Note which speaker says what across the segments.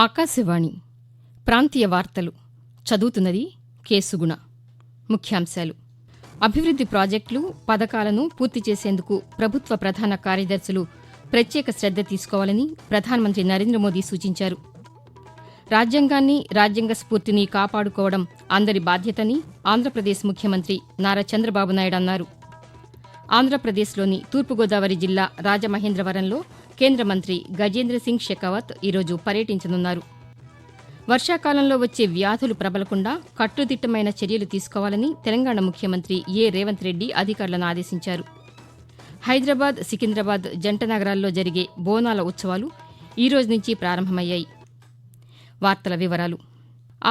Speaker 1: ఆకాశవాణి ప్రాంతీయ వార్తలు చదువుతున్నది కేసుగుణ ముఖ్యాంశాలు అభివృద్ది ప్రాజెక్టులు పథకాలను పూర్తి చేసేందుకు ప్రభుత్వ ప్రధాన కార్యదర్శులు ప్రత్యేక శ్రద్ద తీసుకోవాలని ప్రధానమంత్రి నరేంద్ర మోదీ సూచించారు రాజ్యాంగాన్ని రాజ్యాంగ స్ఫూర్తిని కాపాడుకోవడం అందరి బాధ్యతని ఆంధ్రప్రదేశ్ ముఖ్యమంత్రి నారా చంద్రబాబు నాయుడు అన్నారు ఆంధ్రప్రదేశ్లోని తూర్పుగోదావరి జిల్లా రాజమహేంద్రవరంలో కేంద్ర మంత్రి గజేంద్ర సింగ్ షెకావత్ ఈరోజు పర్యటించనున్నారు వర్షాకాలంలో వచ్చే వ్యాధులు ప్రబలకుండా కట్టుదిట్టమైన చర్యలు తీసుకోవాలని తెలంగాణ ముఖ్యమంత్రి ఏ రేవంత్ రెడ్డి అధికారులను ఆదేశించారు హైదరాబాద్ సికింద్రాబాద్ జంట నగరాల్లో జరిగే బోనాల ఉత్సవాలు ఈరోజు నుంచి ప్రారంభమయ్యాయి వార్తల వివరాలు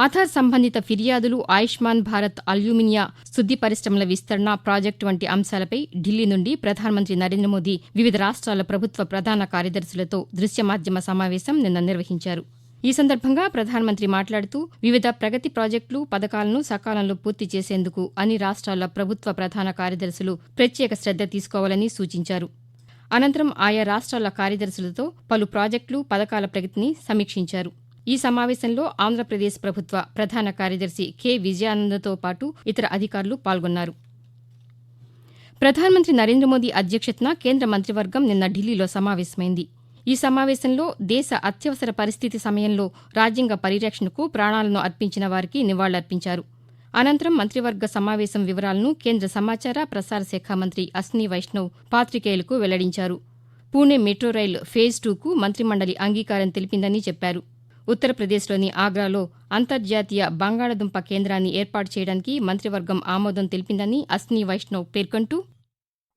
Speaker 1: ఆధార్ సంబంధిత ఫిర్యాదులు ఆయుష్మాన్ భారత్ అల్యూమినియా శుద్ది పరిశ్రమల విస్తరణ ప్రాజెక్టు వంటి అంశాలపై ఢిల్లీ నుండి ప్రధానమంత్రి నరేంద్ర మోదీ వివిధ రాష్ట్రాల ప్రభుత్వ ప్రధాన కార్యదర్శులతో దృశ్య మాధ్యమ సమావేశం నిన్న నిర్వహించారు ఈ సందర్భంగా ప్రధానమంత్రి మాట్లాడుతూ వివిధ ప్రగతి ప్రాజెక్టులు పథకాలను సకాలంలో పూర్తి చేసేందుకు అన్ని రాష్ట్రాల ప్రభుత్వ ప్రధాన కార్యదర్శులు ప్రత్యేక శ్రద్ద తీసుకోవాలని సూచించారు అనంతరం ఆయా రాష్ట్రాల కార్యదర్శులతో పలు ప్రాజెక్టులు పథకాల ప్రగతిని సమీక్షించారు ఈ సమావేశంలో ఆంధ్రప్రదేశ్ ప్రభుత్వ ప్రధాన కార్యదర్శి కె విజయానందతో పాటు ఇతర అధికారులు పాల్గొన్నారు ప్రధానమంత్రి నరేంద్ర మోదీ అధ్యక్షతన కేంద్ర మంత్రివర్గం నిన్న ఢిల్లీలో సమావేశమైంది ఈ సమావేశంలో దేశ అత్యవసర పరిస్థితి సమయంలో రాజ్యాంగ పరిరక్షణకు ప్రాణాలను అర్పించిన వారికి నివాళులర్పించారు అనంతరం మంత్రివర్గ సమావేశం వివరాలను కేంద్ర సమాచార ప్రసార శాఖ మంత్రి అశ్ని వైష్ణవ్ పాతికేయులకు వెల్లడించారు పూణె మెట్రో రైల్ ఫేజ్ టూకు మంత్రిమండలి అంగీకారం తెలిపిందని చెప్పారు ఉత్తరప్రదేశ్లోని ఆగ్రాలో అంతర్జాతీయ బంగాళాదుంప కేంద్రాన్ని ఏర్పాటు చేయడానికి మంత్రివర్గం ఆమోదం తెలిపిందని అస్ని వైష్ణవ్ పేర్కొంటూ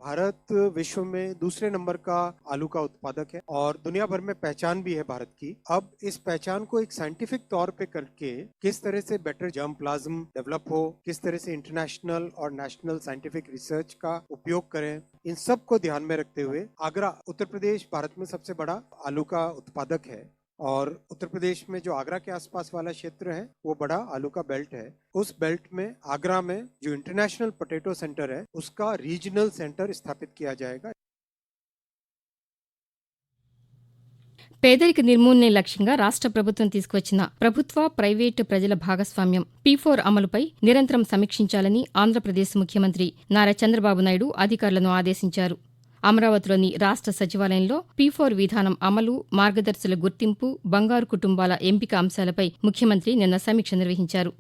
Speaker 2: भारत विश्व में दूसरे नंबर का आलू का उत्पादक है और दुनिया भर में पहचान भी है भारत की अब इस पहचान को एक साइंटिफिक तौर पे करके किस तरह से बेटर जर्म प्लाज्म डेवलप हो किस तरह से इंटरनेशनल और नेशनल साइंटिफिक रिसर्च का उपयोग करें इन सब को ध्यान में रखते हुए आगरा उत्तर प्रदेश भारत में सबसे बड़ा आलू का उत्पादक है और उत्तर प्रदेश में जो आगरा के आसपास वाला क्षेत्र है वो बड़ा आलू का बेल्ट है उस बेल्ट में आगरा में जो इंटरनेशनल पोटैटो सेंटर है उसका रीजनल सेंटर स्थापित किया जाएगा
Speaker 1: పేదరిక నిర్మూలనే లక్ష్యంగా రాష్ట్ర ప్రభుత్వం తీసుకువచ్చిన ప్రభుత్వ ప్రైవేటు ప్రజల భాగస్వామ్యం పీఫోర్ అమలుపై నిరంతరం సమీక్షించాలని ఆంధ్రప్రదేశ్ ముఖ్యమంత్రి నారా చంద్రబాబు నాయుడు అధికారులను ఆదేశించారు అమరావతిలోని రాష్ట సచివాలయంలో పీఫోర్ విధానం అమలు మార్గదర్శుల గుర్తింపు బంగారు కుటుంబాల ఎంపిక అంశాలపై ముఖ్యమంత్రి నిన్న సమీక్ష నిర్వహించారు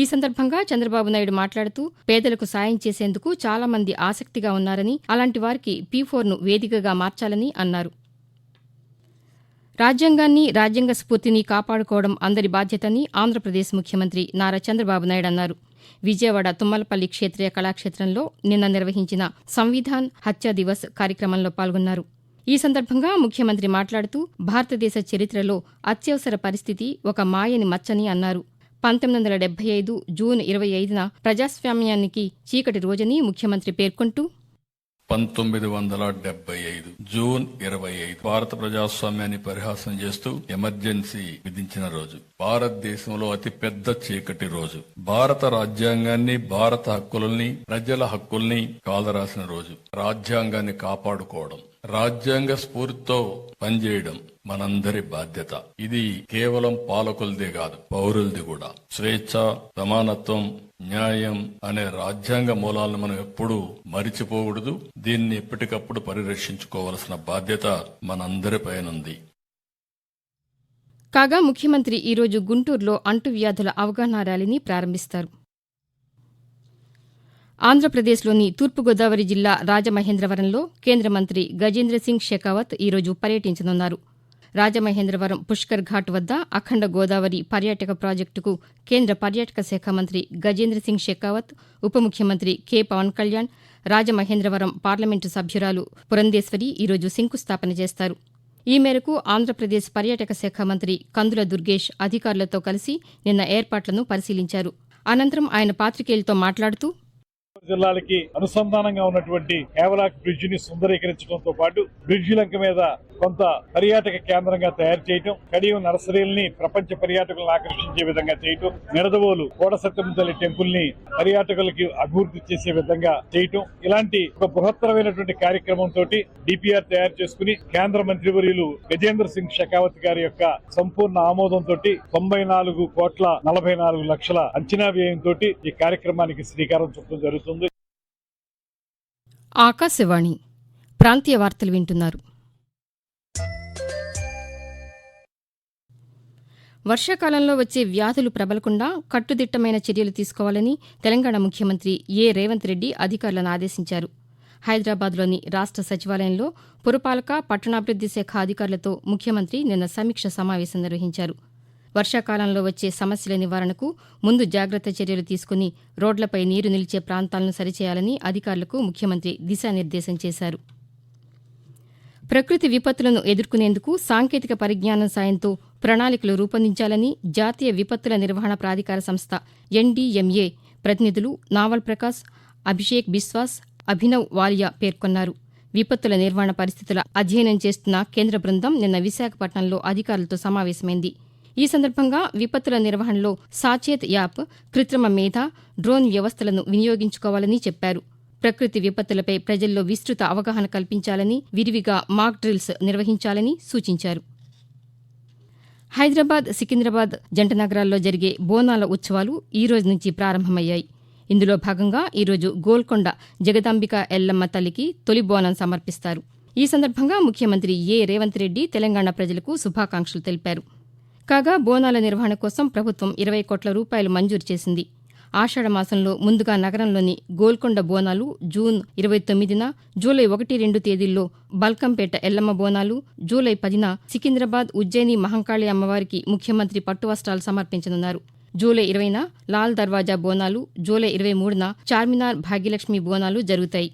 Speaker 1: ఈ సందర్భంగా చంద్రబాబు నాయుడు మాట్లాడుతూ పేదలకు సాయం చేసేందుకు చాలా మంది ఆసక్తిగా ఉన్నారని అలాంటి వారికి పీ ను వేదికగా మార్చాలని అన్నారు రాజ్యాంగాన్ని రాజ్యాంగ స్ఫూర్తిని కాపాడుకోవడం అందరి బాధ్యతని ఆంధ్రప్రదేశ్ ముఖ్యమంత్రి నారా చంద్రబాబు నాయుడు అన్నారు విజయవాడ తుమ్మలపల్లి క్షేత్రీయ కళాక్షేత్రంలో నిన్న నిర్వహించిన సంవిధాన్ హత్య దివస్ కార్యక్రమంలో పాల్గొన్నారు ఈ సందర్భంగా ముఖ్యమంత్రి మాట్లాడుతూ భారతదేశ చరిత్రలో అత్యవసర పరిస్థితి ఒక మాయని మచ్చని అన్నారు పంతొమ్మిది వందల డెబ్బై ఐదు జూన్ ఇరవై ఐదున ప్రజాస్వామ్యానికి చీకటి రోజని ముఖ్యమంత్రి పేర్కొంటూ
Speaker 3: పంతొమ్మిది వందల డెబ్బై ఐదు జూన్ ఇరవై ఐదు భారత ప్రజాస్వామ్యాన్ని పరిహాసం చేస్తూ ఎమర్జెన్సీ విధించిన రోజు భారతదేశంలో అతిపెద్ద చీకటి రోజు భారత రాజ్యాంగాన్ని భారత హక్కుల్ని ప్రజల హక్కుల్ని కాలరాసిన రోజు రాజ్యాంగాన్ని కాపాడుకోవడం రాజ్యాంగ స్ఫూర్తితో పనిచేయడం మనందరి బాధ్యత ఇది కేవలం పాలకులదే కాదు పౌరులది కూడా స్వేచ్ఛ సమానత్వం న్యాయం అనే రాజ్యాంగ మూలాలను మనం ఎప్పుడూ మరిచిపోకూడదు దీన్ని ఎప్పటికప్పుడు పరిరక్షించుకోవలసిన బాధ్యత మనందరి పైనుంది
Speaker 1: కాగా ముఖ్యమంత్రి ఈరోజు గుంటూరులో అంటువ్యాధుల అవగాహన ర్యాలీని ప్రారంభిస్తారు ఆంధ్రప్రదేశ్లోని తూర్పుగోదావరి జిల్లా రాజమహేంద్రవరంలో కేంద్ర మంత్రి గజేంద్ర సింగ్ షెకావత్ ఈరోజు పర్యటించనున్నారు రాజమహేంద్రవరం పుష్కర్ ఘాట్ వద్ద అఖండ గోదావరి పర్యాటక ప్రాజెక్టుకు కేంద్ర పర్యాటక శాఖ మంత్రి గజేంద్ర సింగ్ షెకావత్ ఉప ముఖ్యమంత్రి కె పవన్ కళ్యాణ్ రాజమహేంద్రవరం పార్లమెంటు సభ్యురాలు పురంధేశ్వరి ఈరోజు శంకుస్థాపన చేస్తారు ఈ మేరకు ఆంధ్రప్రదేశ్ పర్యాటక శాఖ మంత్రి కందుల దుర్గేష్ అధికారులతో కలిసి నిన్న ఏర్పాట్లను పరిశీలించారు అనంతరం ఆయన పాతికేయులతో మాట్లాడుతూ
Speaker 4: జిల్లాలకి అనుసంధానంగా ఉన్నటువంటి కేవలాక్ బ్రిడ్జి ని సుందరీకరించడంతో పాటు బ్రిడ్జి లంక మీద కొంత పర్యాటక కేంద్రంగా తయారు చేయటం కడియం నర్సరీల్ని ప్రపంచ పర్యాటకులను ఆకర్షించే విధంగా చేయటం నిడదవోలు కోడసత్యం తల్లి టెంపుల్ ని పర్యాటకులకి అభివృద్ధి చేసే విధంగా చేయటం ఇలాంటి ఒక బృహత్తరమైనటువంటి కార్యక్రమంతో డిపిఆర్ తయారు చేసుకుని కేంద్ర మంత్రివర్యులు గజేంద్ర సింగ్ షెకావత్ గారి యొక్క సంపూర్ణ ఆమోదంతో తొంభై నాలుగు కోట్ల నలభై నాలుగు లక్షల అంచనా వ్యయంతో ఈ కార్యక్రమానికి శ్రీకారం చుట్టడం జరుగుతుంది ఉంది
Speaker 1: ఆకాశవాణి ప్రాంతీయ వార్తలు వింటున్నారు వర్షాకాలంలో వచ్చే వ్యాధులు ప్రబలకుండా కట్టుదిట్టమైన చర్యలు తీసుకోవాలని తెలంగాణ ముఖ్యమంత్రి ఏ రేవంత్ రెడ్డి అధికారులను ఆదేశించారు హైదరాబాద్లోని రాష్ట సచివాలయంలో పురపాలక పట్టణాభివృద్ది శాఖ అధికారులతో ముఖ్యమంత్రి నిన్న సమీక్ష సమావేశం నిర్వహించారు వర్షాకాలంలో వచ్చే సమస్యల నివారణకు ముందు జాగ్రత్త చర్యలు తీసుకుని రోడ్లపై నీరు నిలిచే ప్రాంతాలను సరిచేయాలని అధికారులకు ముఖ్యమంత్రి దిశానిర్దేశం చేశారు ప్రకృతి విపత్తులను ఎదుర్కొనేందుకు సాంకేతిక పరిజ్ఞానం సాయంతో ప్రణాళికలు రూపొందించాలని జాతీయ విపత్తుల నిర్వహణ ప్రాధికార సంస్థ ఎన్డీఎంఏ ప్రతినిధులు నావల్ ప్రకాశ్ అభిషేక్ బిశ్వాస్ అభినవ్ వాలియా పేర్కొన్నారు విపత్తుల నిర్వహణ పరిస్థితుల అధ్యయనం చేస్తున్న కేంద్ర బృందం నిన్న విశాఖపట్నంలో అధికారులతో సమావేశమైంది ఈ సందర్భంగా విపత్తుల నిర్వహణలో సాచేత్ యాప్ కృత్రిమ మేధ డ్రోన్ వ్యవస్థలను వినియోగించుకోవాలని చెప్పారు ప్రకృతి విపత్తులపై ప్రజల్లో విస్తృత అవగాహన కల్పించాలని విరివిగా మాక్ డ్రిల్స్ నిర్వహించాలని సూచించారు హైదరాబాద్ సికింద్రాబాద్ జంట నగరాల్లో జరిగే బోనాల ఉత్సవాలు ఈ రోజు నుంచి ప్రారంభమయ్యాయి ఇందులో భాగంగా ఈరోజు గోల్కొండ జగదాంబిక ఎల్లమ్మ తల్లికి తొలి బోనం సమర్పిస్తారు ఈ సందర్భంగా ముఖ్యమంత్రి ఏ రేవంత్ రెడ్డి తెలంగాణ ప్రజలకు శుభాకాంక్షలు తెలిపారు కాగా బోనాల నిర్వహణ కోసం ప్రభుత్వం ఇరవై కోట్ల రూపాయలు మంజూరు చేసింది ఆషాఢమాసంలో ముందుగా నగరంలోని గోల్కొండ బోనాలు జూన్ ఇరవై తొమ్మిదిన జూలై ఒకటి రెండు తేదీల్లో బల్కంపేట ఎల్లమ్మ బోనాలు జూలై పదిన సికింద్రాబాద్ ఉజ్జయిని మహంకాళి అమ్మవారికి ముఖ్యమంత్రి పట్టువస్త్రాలు సమర్పించనున్నారు జూలై ఇరవైన లాల్ దర్వాజా బోనాలు జూలై ఇరవై మూడున చార్మినార్ భాగ్యలక్ష్మి బోనాలు జరుగుతాయి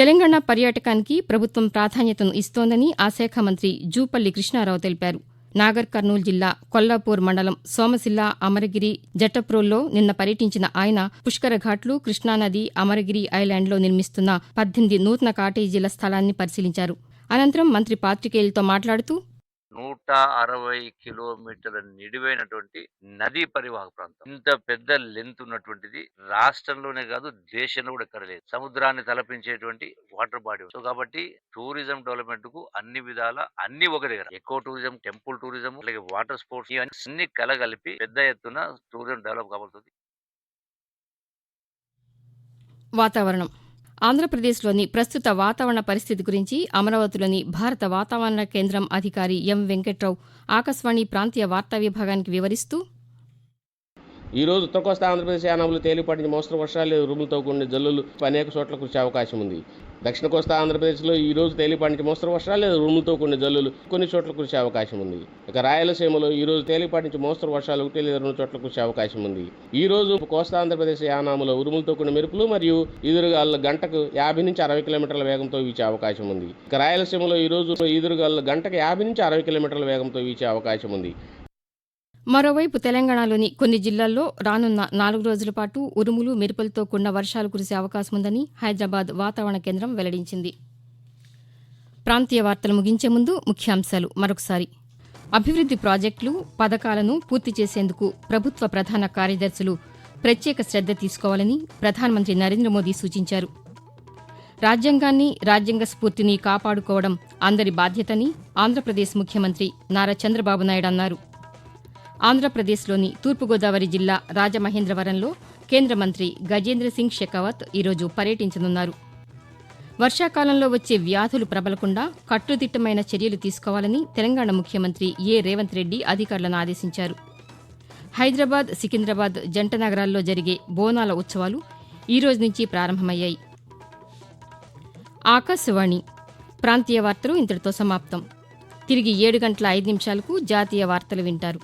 Speaker 1: తెలంగాణ పర్యాటకానికి ప్రభుత్వం ప్రాధాన్యతను ఇస్తోందని ఆ శాఖ మంత్రి జూపల్లి కృష్ణారావు తెలిపారు నాగర్ కర్నూలు జిల్లా కొల్లాపూర్ మండలం సోమశిల్ల అమరగిరి జటప్రోల్లో నిన్న పర్యటించిన ఆయన పుష్కర ఘాట్లు కృష్ణానది అమరగిరి ఐలాండ్లో నిర్మిస్తున్న పద్దెనిమిది నూతన కాటేజీల స్థలాన్ని పరిశీలించారు అనంతరం మంత్రి పాతికేయులతో మాట్లాడుతూ
Speaker 5: నూట అరవై కిలోమీటర్ల నిడివైనటువంటి నదీ పరివాహక ప్రాంతం ఇంత పెద్ద లెంత్ ఉన్నటువంటిది రాష్ట్రంలోనే కాదు దేశంలో కూడా కరలేదు సముద్రాన్ని తలపించేటువంటి వాటర్ బాడీ సో కాబట్టి టూరిజం డెవలప్మెంట్ కు అన్ని విధాల అన్ని ఒక దగ్గర ఎక్కువ టూరిజం టెంపుల్ టూరిజం అలాగే వాటర్ స్పోర్ట్స్ ఇవన్నీ కలగలిపి పెద్ద ఎత్తున టూరిజం డెవలప్ కాబడుతుంది
Speaker 1: వాతావరణం ఆంధ్రప్రదేశ్లోని ప్రస్తుత వాతావరణ పరిస్థితి గురించి అమరావతిలోని భారత వాతావరణ కేంద్రం అధికారి ఎం వెంకట్రావు ఆకాశవాణి ప్రాంతీయ వార్తా విభాగానికి వివరిస్తూ
Speaker 6: ఈ రోజు ఉత్తర కోస్తా ఆంధ్రప్రదేశ్ యానాములు తేలిపాటి మోస్తరు వర్షాలు ఉరుములతో కూడిన జల్లులు అనేక చోట్ల కురిసే అవకాశం ఉంది దక్షిణ కోస్తా ఆంధ్రప్రదేశ్లో ఈ రోజు తేలిపడిన మోస్తరు వర్షాలు లేదా రుములతో కూడిన జల్లులు కొన్ని చోట్ల కురిసే అవకాశం ఉంది ఇక రాయలసీమలో ఈ రోజు తేలిపాటి నుంచి మోస్తరు వర్షాలు ఒకటి లేదా రెండు చోట్ల కురిసే అవకాశం ఉంది ఈ రోజు కోస్తా ఆంధ్రప్రదేశ్ యానాములో ఉరుములతో కూడిన మెరుపులు మరియు ఈదురుగాలు గంటకు యాభై నుంచి అరవై కిలోమీటర్ల వేగంతో వీచే అవకాశం ఉంది ఇక రాయలసీమలో ఈ రోజు ఈదురుగాలు గంటకు యాభై నుంచి అరవై కిలోమీటర్ల వేగంతో వీచే అవకాశం ఉంది
Speaker 1: మరోవైపు తెలంగాణలోని కొన్ని జిల్లాల్లో రానున్న నాలుగు రోజుల పాటు ఉరుములు మెరుపులతో కూడిన వర్షాలు కురిసే అవకాశం ఉందని హైదరాబాద్ వాతావరణ కేంద్రం వెల్లడించింది ప్రాంతీయ వార్తలు ముగించే ముందు ముఖ్యాంశాలు మరొకసారి అభివృద్ది ప్రాజెక్టులు పథకాలను పూర్తి చేసేందుకు ప్రభుత్వ ప్రధాన కార్యదర్శులు ప్రత్యేక శ్రద్ద తీసుకోవాలని ప్రధానమంత్రి నరేంద్ర మోదీ సూచించారు రాజ్యాంగాన్ని రాజ్యాంగ స్ఫూర్తిని కాపాడుకోవడం అందరి బాధ్యతని ఆంధ్రప్రదేశ్ ముఖ్యమంత్రి నారా చంద్రబాబు నాయుడు అన్నారు ఆంధ్రప్రదేశ్లోని తూర్పుగోదావరి జిల్లా రాజమహేంద్రవరంలో కేంద్ర మంత్రి గజేంద్ర సింగ్ షెకావత్ ఈరోజు పర్యటించనున్నారు వర్షాకాలంలో వచ్చే వ్యాధులు ప్రబలకుండా కట్టుదిట్టమైన చర్యలు తీసుకోవాలని తెలంగాణ ముఖ్యమంత్రి ఏ రేవంత్ రెడ్డి అధికారులను ఆదేశించారు హైదరాబాద్ సికింద్రాబాద్ జంట నగరాల్లో జరిగే బోనాల ఉత్సవాలు ఈ రోజు నుంచి ప్రారంభమయ్యాయి ఆకాశవాణి ప్రాంతీయ వార్తలు ఇంతటితో సమాప్తం తిరిగి ఏడు గంటల ఐదు నిమిషాలకు జాతీయ వార్తలు వింటారు